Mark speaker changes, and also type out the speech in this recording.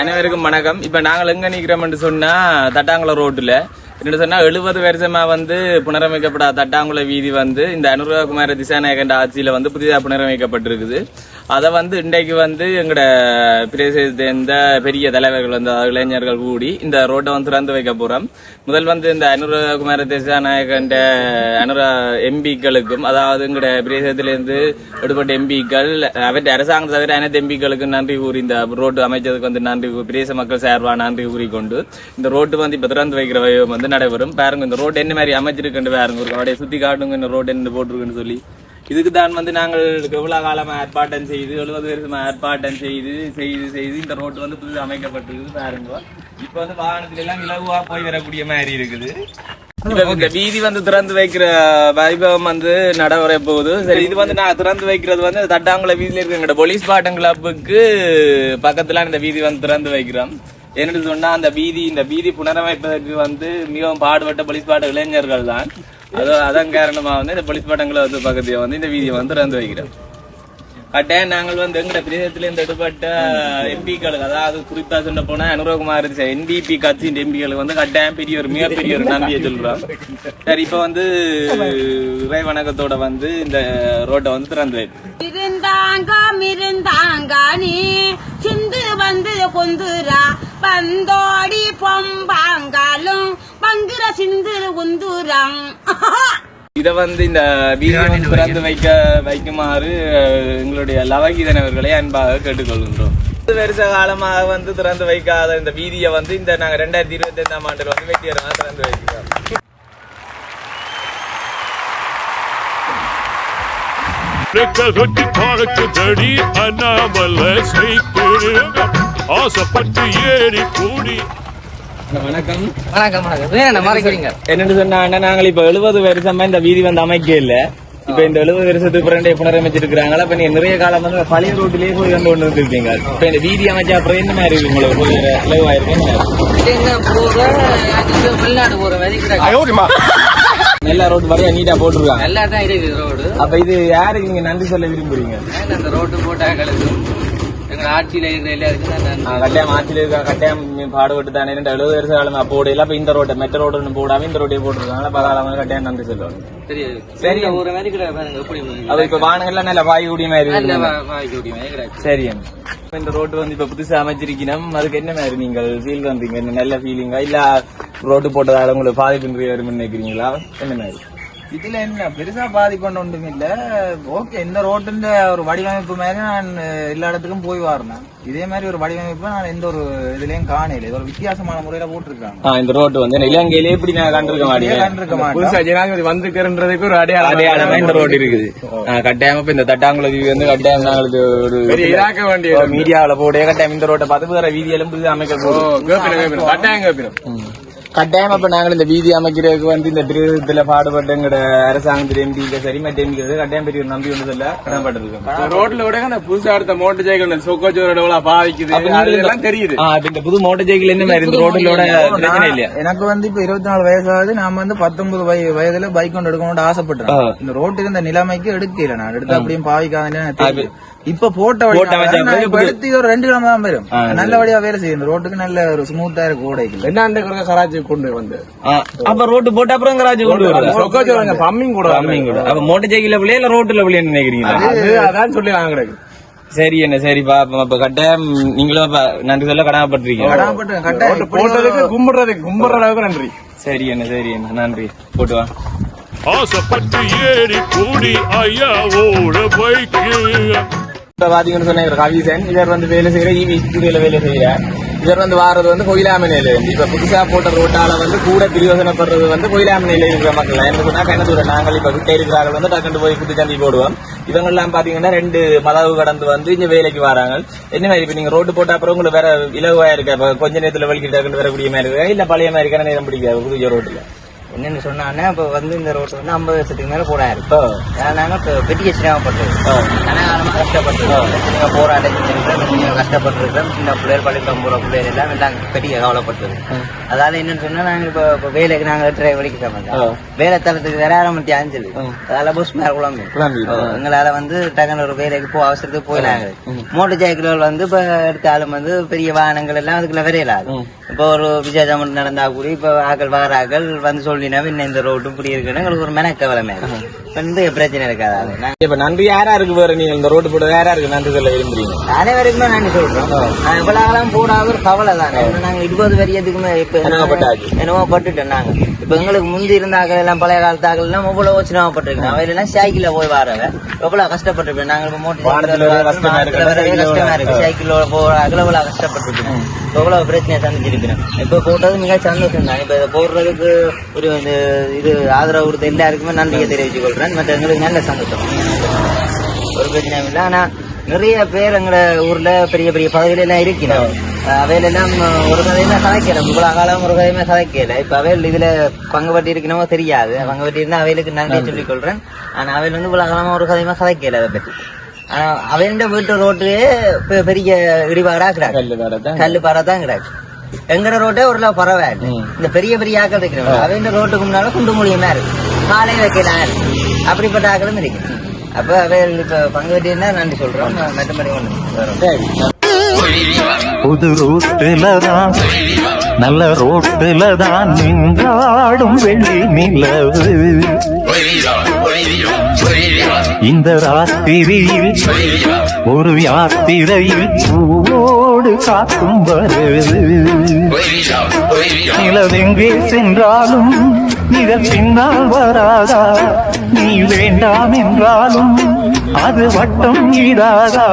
Speaker 1: அனைவருக்கும் வணக்கம். இப்ப நாங்கள் எங்க நிக்கிறோம்னு சொன்னா தட்டாங்குளம் ரோட்டுல. என்ன சொன்னா எழுபது வருஷமா வந்து புனரமைக்கப்படாத தட்டாங்குள வீதி வந்து இந்த அனுராகுமார திசாநாயகன் ஆட்சியில வந்து புதிதாக புனரமைக்கப்பட்டிருக்குது. அதை வந்து இன்றைக்கு வந்து எங்கட பிரதேசத்தை பெரிய தலைவர்கள் வந்து இளைஞர்கள் கூடி இந்த ரோட்டை வந்து திறந்து வைக்க போறோம். முதல் வந்து இந்த அனுராகுமார திசாநாயகன் அனுரா எம்பிக்களுக்கும் அதாவது எங்கட பிரதேசத்திலிருந்து விடுபட்ட எம்பிக்கள் அவற்றை அரசாங்கம் தவிர அனைத்து எம்பிக்களுக்கும் நன்றி கூறி இந்த ரோட்டு அமைச்சதுக்கு வந்து நன்றி பிரதேச மக்கள் சார்பாக நன்றி கூறிக்கொண்டு இந்த ரோட்டு வந்து இப்போ திறந்து வைக்கிற வந்து நடைபெறும். பாருங்க இந்த ரோடு என்ன மாதிரி அமைச்சிருக்குன்னு பாருங்க. ஒரு கடையை சுத்தி காட்டுங்க இந்த ரோடு என்ன போட்டிருக்குன்னு சொல்லி. இதுக்கு தான் வந்து நாங்கள் எவ்வளோ காலமாக ஏற்பாட்டம் செய்து எழுபது வருஷமாக ஏற்பாட்டம் செய்து செய்து செய்து இந்த ரோட்டு வந்து புது அமைக்கப்பட்டிருக்குது பாருங்க. இப்போ வந்து வாகனத்துல எல்லாம் இலகுவாக போய் வரக்கூடிய மாதிரி இருக்குது. வீதி வந்து திறந்து வைக்கிற வைபவம் வந்து நடைமுறை போகுது. சரி இது வந்து நான் திறந்து வைக்கிறது வந்து தட்டாங்குள வீதியில இருக்கிற போலீஸ் பாட்டம் கிளப்புக்கு பக்கத்துல இந்த வீதி வந்து திறந்து வைக்கிறோம். என்னென்னு சொன்னா அந்த வீதி இந்த வீதி புனரமைப்பதற்கு வந்து மிகவும் பாடுபட்ட போலீஸ் பாட்ட இளைஞர்கள் தான் அதோ அதன் காரணமா வந்து இந்த போலீஸ் பாட்டங்களை வந்து பக்கத்துல வந்து இந்த வீதியை வந்து திறந்து வைக்கிறோம். கட்டாயம் நாங்கள் வந்து எங்கட பிரதேசத்துல இந்த எடுபட்ட எம்பிக்களுக்கு அதாவது குறிப்பா சொல்ல போனா அனுரகுமார் என்பிபி கட்சியின் எம்பிக்களுக்கு வந்து கட்டாயம் பெரிய ஒரு மிகப்பெரிய ஒரு நம்பியை சொல்றோம் சரி இப்ப வந்து இறை வணக்கத்தோட வந்து இந்த ரோட்டை வந்து திறந்து
Speaker 2: இருந்தாங்க இருந்தாங்க நீ சிந்து வந்து கொந்துரா பந்தோடி பொம்பாங்காலும் பங்குற சிந்து குந்துரம்.
Speaker 1: இத வந்து இந்த வீடியோ திறந்து வைக்க வைக்குமாறு எங்களுடைய லவகீதனவர்களை அன்பாக கேட்டுக்கொள்கின்றோம். பத்து வருஷ காலமாக வந்து திறந்து வைக்காத இந்த வீதியை வந்து இந்த நாங்க ரெண்டாயிரத்தி இருபத்தி ஐந்தாம் ஆண்டில் வந்து வெற்றிகரமாக திறந்து வைக்கிறோம்.
Speaker 3: அண்ணாமலை ஆசைப்பட்டு ஏறி கூடி
Speaker 1: வணக்கம்.
Speaker 4: வணக்கம் வணக்கம். வேற என்ன மறைக்கிறீங்க?
Speaker 1: என்னன்னு சொன்னா நாங்கள் இப்ப எழுபது வருஷமா இந்த வீதி வந்து அமைக்க இல்ல. இப்ப இந்த எழுபது வருஷத்துக்கு பிறண்டே புனரமைச்சிருக்கிறாங்களா? இப்ப நீங்க நிறைய காலம் வந்து பழைய ரோட்டிலேயே போய் கொண்டு கொண்டு வந்துருக்கீங்க இப்ப இந்த வீதி அமைச்சா அப்புறம் என்ன மாதிரி இருக்கு உங்களுக்கு போய்
Speaker 4: இது வெளிநாடு போற.
Speaker 1: எல்லா ரோடு வரையா நீட்டா போட்டுருக்காங்க.
Speaker 4: நல்லா தான் இருக்குது ரோடு
Speaker 1: அப்ப இது யாருக்கு நீங்க நன்றி சொல்ல விரும்புறீங்க?
Speaker 4: ரோட்டு போட்டாங்களுக்கு எங்க ஆட்சியில இருக்கிற எல்லாருக்கும்
Speaker 1: கட்டாயம் ஆட்சியில் இருக்க கட்டாயம் பாடுபட்டு தானே ரெண்டு எழுபது வருஷ காலம் அப்போ போடையில அப்ப இந்த ரோட்டை மெட்ட ரோடு ஒண்ணு போடாம இந்த ரோட்டையே போட்டுருக்காங்க பரவாயில்ல கட்டாயம் நன்றி சொல்லுவாங்க
Speaker 4: தெரியாது
Speaker 1: சரி.
Speaker 4: போற மாதிரி பாருங்க எப்படி
Speaker 1: அது இப்ப வானங்கள்லாம் நல்ல வாய் கூடிய மாதிரி
Speaker 4: நல்ல
Speaker 1: இருக்கு
Speaker 4: வா- வாய்க்கு ஓடி மாதிரி கிடக்கு
Speaker 1: சரி அண்ணா. இந்த ரோடு வந்து இப்ப புதுசா அமைச்சிருக்கணும் அதுக்கு என்ன மாதிரி நீங்கள் ஃபீல் பண்றீங்க என்ன நல்ல ஃபீலிங்கா இல்ல ரோடு போட்டதால உங்களுக்கு பாதிப்பு நினைக்கிறீங்களா என்ன மாதிரி
Speaker 5: இதுல என்ன பெருசா பாதிப்பு ஒன்றும் இல்ல. ஓகே இந்த ரோட்டுல ஒரு வடிவமைப்பு மாதிரி நான் எல்லா இடத்துக்கும் போய் வரணும். இதே மாதிரி ஒரு வடிவமைப்பு நான் எந்த ஒரு இதுலயும் காணல. இது ஒரு வித்தியாசமான முறையில போட்டிருக்காங்க.
Speaker 1: இந்த ரோடு வந்து இலங்கையிலே இப்படி நான் கண்டிருக்க மாட்டேன்
Speaker 5: கண்டிருக்க
Speaker 1: ஜனாதிபதி வந்திருக்கிறன்றதுக்கு ஒரு அடையாளம் அடையாளமா இந்த ரோடு இருக்குது. கட்டாயமா இப்ப இந்த தட்டாங்குள வீதி வந்து கட்டாயம் நாங்களுக்கு ஒரு இதாக்க வேண்டிய மீடியாவில போட கட்டாயம் இந்த ரோட்டை பார்த்து வேற வீதியெல்லாம் புது அமைக்க போகும் கட்டாயம் கட்டாயம் இப்ப நாங்கள் இந்த வீதி அமைக்கிறதுக்கு வந்து இந்த பிரதேசத்துல பாடுபட்ட எங்கட அரசாங்கத்துல எம்பிக்கு சரி மற்ற எம்பிக்கு கட்டாயம் பெரிய ஒரு நம்பி ஒன்று சொல்ல கடன்பட்டிருக்கோம்
Speaker 6: ரோட்ல விட அந்த புதுசா எடுத்த மோட்டர் சைக்கிள் சொக்கோச்சோரோட எவ்வளவு அதெல்லாம் தெரியுது
Speaker 1: இந்த புது மோட்டர் சைக்கிள் என்ன மாதிரி இந்த ரோட்டிலோட பிரச்சனை இல்லையா
Speaker 5: எனக்கு வந்து இப்ப இருபத்தி நாலு வயசாகுது நாம வந்து பத்தொன்பது வய- வயதுல பைக் கொண்டு எடுக்கணும்னு ஆசைப்பட்டேன் இந்த ரோட்டுக்கு இந்த நிலைமைக்கு எடுக்கல நான் எடுத்து அப்படியும் தெரியும். இப்ப போட்ட எடுத்து ஒரு ரெண்டு கிலோ தான் வரும் நல்லபடியா வேலை செய்யும் இந்த ரோட்டுக்கு நல்ல ஒரு ஸ்மூத்தா இருக்கு ஓடைக்கு
Speaker 6: என்ன அந்த கராச்சி கொண்டு வந்து
Speaker 1: அப்ப ரோட்டு போட்டு அப்புறம் கராஜ் கொண்டு
Speaker 6: பம்மிங் கூட
Speaker 1: அம்மிங்க கூட. அப்ப மோட்டர் சைக்கிள் பிள்ளையா இல்ல ரோட்டுல
Speaker 6: அதான் சொல்லி நாங்க கிடக்கு.
Speaker 1: சரி என்ன சரிப்பா அப்ப அப்ப கட்டாயம் நீங்களும் நன்றி சொல்ல கடமைப்பட்டிருக்கீங்க
Speaker 6: போட்டதுக்கு கும்பிடுறதுக்கு கும்பிடுற அளவுக்கு நன்றி.
Speaker 1: சரி என்ன சரி என்ன நன்றி. போட்டு வா.
Speaker 3: ஆசைப்பட்டு ஏறி கூடி ஐயாவோட
Speaker 1: இப்ப பாத்தீங்கன்னு சொன்ன இவர் கவிசன். இவர் வந்து வேலை செய்யற இவி ஸ்டுடியோல வேலை செய்யற இவர் வந்து வாரது வந்து கோயிலாமனையில இருந்து இப்ப புதுசா போட்ட ரோட்டால வந்து கூட பிரயோசனப்படுறது வந்து கொயிலாமனையில இருக்கிற மக்கள் என்ன சொன்னால் கண்ணதூரம் நாங்கள் இப்ப கிட்ட இருக்கிறார்கள் வந்து டக்குன்னு போய் குத்துச்சந்தி போடுவோம். இவங்க எல்லாம் பாத்தீங்கன்னா ரெண்டு மதவு கடந்து வந்து இங்க வேலைக்கு வராங்க. என்ன மாதிரி இப்ப நீங்க ரோட்டு போட்ட அப்புறம் உங்களுக்கு வேற இலகுவா இருக்கா? இப்ப கொஞ்ச நேரத்துல வலிக்கிட்டு டக்குன்னு வரக்கூடிய மாதிரி இருக்கா? இல்ல பழைய மாதிரி கடை நேரம் பிடிக்காது? புதிய ரோட்டுல.
Speaker 4: என்னன்னு சொன்னாங்கன்னா இப்ப வந்து இந்த ரோட்டு வந்து ஐம்பது வருஷத்துக்கு மேல போடாரு ஏன்னா நாங்க இப்ப பெரிய சிரமப்பட்டது கனகாலமா கஷ்டப்பட்டிருக்கோம் எத்தனையோ போராட்டம் கஷ்டப்பட்டிருக்கோம் சின்ன பிள்ளைகள் பள்ளிக்கூடம் போகிற பிள்ளைகள் எல்லாம் எல்லாம் பெரிய கவலைப்பட்டது. அதால என்னன்னு சொன்னா நாங்க இப்போ இப்போ வேலைக்கு நாங்க எட்டரை மணிக்கு கிளம்புறோம் வேலை தளத்துக்கு வேற ஆரம்பிச்சு அஞ்சல் அதால பஸ் மேல குழம்பு. எங்களால வந்து டக்குனு ஒரு வேலைக்கு போ அவசரத்துக்கு போயிடாங்க. மோட்டர் சைக்கிள்கள் வந்து இப்ப எடுத்தாலும் வந்து பெரிய வாகனங்கள் எல்லாம் அதுக்குள்ள விரையலாது. இப்போ ஒரு விசேஷம் நடந்தா கூட இப்ப ஆக்கள் வாராக்கள் வந்து சொல்லினா இன்னும் இந்த ரோடு இப்படி இருக்குன்னு எங்களுக்கு ஒரு மெனக்கவலை மேலே இந்த பிரச்சனை இருக்காது.
Speaker 1: இப்ப நன்றி யாரா இருக்கு வேற நீங்க? இந்த ரோட்டு போட யாரா இருக்கு? நன்றி சொல்ல விரும்புறீங்க.
Speaker 4: அனைவருக்குமே நாங்க சொல்றோம். இவ்வளவு போடாத ஒரு கவலை தானே. நாங்க இருபது வரியதுக்குமே இப்ப. என்னவோ பட்டுட்டோம் நாங்க. இப்ப எங்களுக்கு முந்தி இருந்த ஆக்கள் எல்லாம் பழைய காலத்து ஆக்கள் எல்லாம் எவ்வளவு சிரமப்பட்டிருக்கோம். அவையில எல்லாம் சைக்கிள்ல போய் வரவ. எவ்வளவு கஷ்டப்பட்டிருப்போம். நாங்க இப்ப மோட்டர்
Speaker 1: கஷ்டமா இருக்கு.
Speaker 4: சைக்கிள் போற எவ்வளவு கஷ்டப்பட்டிருக்கோம். எவ்வளவு பிரச்சனையை சந்திச்சிருக்கிறோம். இப்ப போட்டது மிக சந்தோஷம் தான் இப்ப இதை போடுறதுக்கு ஒரு இது ஆதரவு கொடுத்த எல்லாருக்குமே நன்றியை தெரிவித்துக் கொள்றேன் மற்ற எங்களுக்கு நல்ல சந்தோஷம். ஒரு பிரச்சனையும் இல்லை. ஆனா நிறைய பேர் எங்கள ஊர்ல பெரிய பெரிய பதவியில எல்லாம் இருக்கிறோம் அவையில எல்லாம் ஒரு கதையுமே கதைக்கல இவ்வளவு காலம் ஒரு கதையுமே கதைக்கல இப்ப அவையில் இதுல பங்கு பட்டி இருக்கணுமோ தெரியாது. பங்கு பட்டி இருந்தா அவைகளுக்கு நன்றி. சொல்லிக் கொள்றேன் ஆனா அவையில் வந்து இவ்வளவு காலமா ஒரு கதையுமே கதைக்கல அதை பற்றி. ஆனா அவையில வீட்டு ரோட்டு பெரிய இடிபாடா கிடாக்கு.
Speaker 1: கல்லு
Speaker 4: பாறை தான் கிடாக்கு. எங்கட ரோட்டே ஒரு பரவாயில்ல இந்த பெரிய பெரிய ஆக்கள் இருக்கிறவங்க. அவங்க ரோட்டுக்கு முன்னால குண்டு மூலியமா இருக்கு. காலையில வைக்கிறார். அப்படிப்பட்ட ஆக்களும் இருக்கு அப்ப அவைகள் இப்ப பங்கு வெட்டினா நன்றி சொல்றோம். மற்றபடி ஒண்ணு
Speaker 7: புது ரோட்டுல தான் நல்ல ரோட்டுல தான் நின்றாடும் வெள்ளி நிலவு. இந்த ராத்திரியில் ஒரு யாத்திரையில் பூவோடு காக்கும் வருது நிலவெங்கே சென்றாலும் நிழல் பின்னால் வராதா? நீ வேண்டாம் என்றாலும் அது வட்டம் இடாதா